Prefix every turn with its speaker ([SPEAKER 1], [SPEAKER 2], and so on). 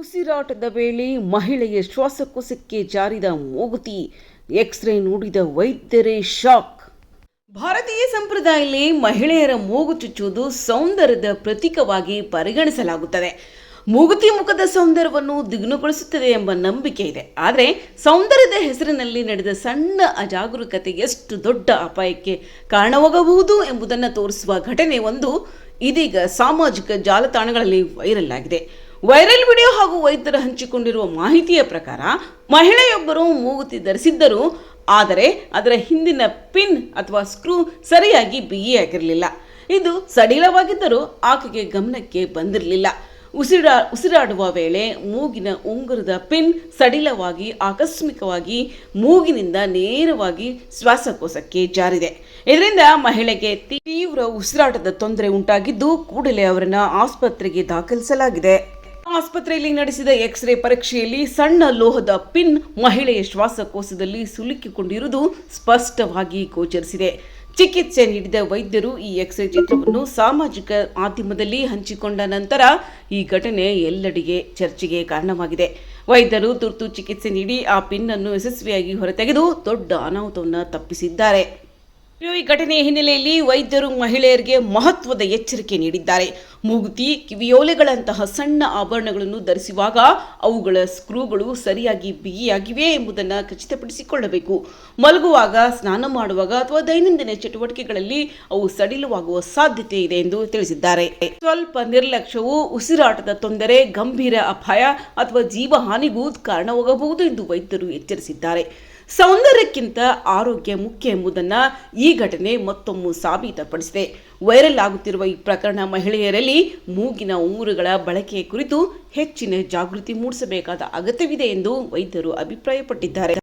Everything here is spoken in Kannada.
[SPEAKER 1] ಉಸಿರಾಟದ ವೇಳೆ ಮಹಿಳೆಯ ಶ್ವಾಸಕೋಶಕ್ಕೆ ಜಾರಿದ ಮೂಗುತಿ, ಎಕ್ಸ್ರೇ ನೋಡಿದ ವೈದ್ಯರೇ ಶಾಕ್. ಭಾರತೀಯ ಸಂಪ್ರದಾಯದಲ್ಲಿ ಮಹಿಳೆಯರ ಮೂಗು ಚುಚ್ಚುವುದು ಸೌಂದರ್ಯದ ಪ್ರತೀಕವಾಗಿ ಪರಿಗಣಿಸಲಾಗುತ್ತದೆ. ಮೂಗುತಿ ಮುಖದ ಸೌಂದರ್ಯವನ್ನು ದ್ವಿಗುಣಗೊಳಿಸುತ್ತದೆ ಎಂಬ ನಂಬಿಕೆ ಇದೆ. ಆದರೆ ಸೌಂದರ್ಯದ ಹೆಸರಿನಲ್ಲಿ ನಡೆದ ಸಣ್ಣ ಅಜಾಗರೂಕತೆ ಎಷ್ಟು ದೊಡ್ಡ ಅಪಾಯಕ್ಕೆ ಕಾರಣವಾಗಬಹುದು ಎಂಬುದನ್ನು ತೋರಿಸುವ ಘಟನೆ ಒಂದು ಇದೀಗ ಸಾಮಾಜಿಕ ಜಾಲತಾಣಗಳಲ್ಲಿ ವೈರಲ್ ಆಗಿದೆ. ವೈರಲ್ ವಿಡಿಯೋ ಹಾಗೂ ವೈದ್ಯರು ಹಂಚಿಕೊಂಡಿರುವ ಮಾಹಿತಿಯ ಪ್ರಕಾರ ಮಹಿಳೆಯೊಬ್ಬರು ಮೂಗುತಿ ಧರಿಸಿದ್ದರು ಆದರೆ ಅದರ ಹಿಂದಿನ ಪಿನ್ ಅಥವಾ ಸ್ಕ್ರೂ ಸರಿಯಾಗಿ ಬಿಗಿಯಾಗಿರಲಿಲ್ಲ ಇದು ಸಡಿಲವಾಗಿದ್ದರೂ ಆಕೆಗೆ ಗಮನಕ್ಕೆ ಬಂದಿರಲಿಲ್ಲ. ಉಸಿರಾ, ಉಸಿರಾಡುವ ವೇಳೆ ಮೂಗಿನ ಉಂಗುರದ ಪಿನ್ ಸಡಿಲವಾಗಿ, ಆಕಸ್ಮಿಕವಾಗಿ ಮೂಗಿನಿಂದ ನೇರವಾಗಿ ಶ್ವಾಸಕೋಶಕ್ಕೆ ಜಾರಿದೆ. ಇದರಿಂದ ಮಹಿಳೆಗೆ ತೀವ್ರ ಉಸಿರಾಟದ ತೊಂದರೆ ಉಂಟಾಗಿದ್ದು, ಕೂಡಲೇ ಅವರನ್ನು ಆಸ್ಪತ್ರೆಗೆ ದಾಖಲಿಸಲಾಗಿದೆ. ಆಸ್ಪತ್ರೆಯಲ್ಲಿ ನಡೆಸಿದ ಎಕ್ಸ್ರೇ ಪರೀಕ್ಷೆಯಲ್ಲಿ ಸಣ್ಣ ಲೋಹದ ಪಿನ್ ಮಹಿಳೆಯ ಶ್ವಾಸಕೋಶದಲ್ಲಿ ಸುಲುಕಿಕೊಂಡಿರುವುದು ಸ್ಪಷ್ಟವಾಗಿ ಗೋಚರಿಸಿದೆ. ಚಿಕಿತ್ಸೆ ನೀಡಿದ ವೈದ್ಯರು ಈ ಎಕ್ಸ್ರೇ ಚಿತ್ರವನ್ನು ಸಾಮಾಜಿಕ ಮಾಧ್ಯಮದಲ್ಲಿ ಹಂಚಿಕೊಂಡ ನಂತರ ಈ ಘಟನೆ ಎಲ್ಲೆಡೆಗೆ ಚರ್ಚೆಗೆ ಕಾರಣವಾಗಿದೆ. ವೈದ್ಯರು ತುರ್ತು ಚಿಕಿತ್ಸೆ ನೀಡಿ ಆ ಪಿನ್ ಅನ್ನು ಯಶಸ್ವಿಯಾಗಿ ಹೊರತೆಗೆದು ದೊಡ್ಡ ಅನಾಹುತವನ್ನು ತಪ್ಪಿಸಿದ್ದಾರೆ. ಈ ಘಟನೆಯ ಹಿನ್ನೆಲೆಯಲ್ಲಿ ವೈದ್ಯರು ಮಹಿಳೆಯರಿಗೆ ಮಹತ್ವದ ಎಚ್ಚರಿಕೆ ನೀಡಿದ್ದಾರೆ. ಮೂಗುತಿ, ಕಿವಿಯೋಲೆಗಳಂತಹ ಸಣ್ಣ ಆಭರಣಗಳನ್ನು ಧರಿಸುವಾಗ ಅವುಗಳ ಸ್ಕ್ರೂಗಳು ಸರಿಯಾಗಿ ಬಿಗಿಯಾಗಿವೆ ಎಂಬುದನ್ನು ಖಚಿತಪಡಿಸಿಕೊಳ್ಳಬೇಕು. ಮಲಗುವಾಗ, ಸ್ನಾನ ಮಾಡುವಾಗ ಅಥವಾ ದೈನಂದಿನ ಚಟುವಟಿಕೆಗಳಲ್ಲಿ ಅವು ಸಡಿಲವಾಗುವ ಸಾಧ್ಯತೆ ಇದೆ ಎಂದು ತಿಳಿಸಿದ್ದಾರೆ. ಸ್ವಲ್ಪ ನಿರ್ಲಕ್ಷ್ಯವು, ಉಸಿರಾಟದ ತೊಂದರೆ, ಗಂಭೀರ ಅಪಾಯ ಅಥವಾ ಜೀವಹಾನಿಗೂ ಕಾರಣವಾಗಬಹುದು ಎಂದು ವೈದ್ಯರು ಎಚ್ಚರಿಸಿದ್ದಾರೆ. ಸೌಂದರ್ಯಕ್ಕಿಂತ ಆರೋಗ್ಯ ಮುಖ್ಯ ಎಂಬುದನ್ನ ಈ ಘಟನೆ ಮತ್ತೊಮ್ಮೆ ಸಾಬೀತುಪಡಿಸಿದೆ. ವೈರಲ್ ಆಗುತ್ತಿರುವ ಈ ಪ್ರಕರಣ ಮಹಿಳೆಯರಲ್ಲಿ ಮೂಗಿನ ಉಂಗುರುಗಳ ಬಳಕೆ ಕುರಿತು ಹೆಚ್ಚಿನ ಜಾಗೃತಿ ಮೂಡಿಸಬೇಕಾದ ಅಗತ್ಯವಿದೆ ಎಂದು ವೈದ್ಯರು ಅಭಿಪ್ರಾಯಪಟ್ಟಿದ್ದಾರೆ.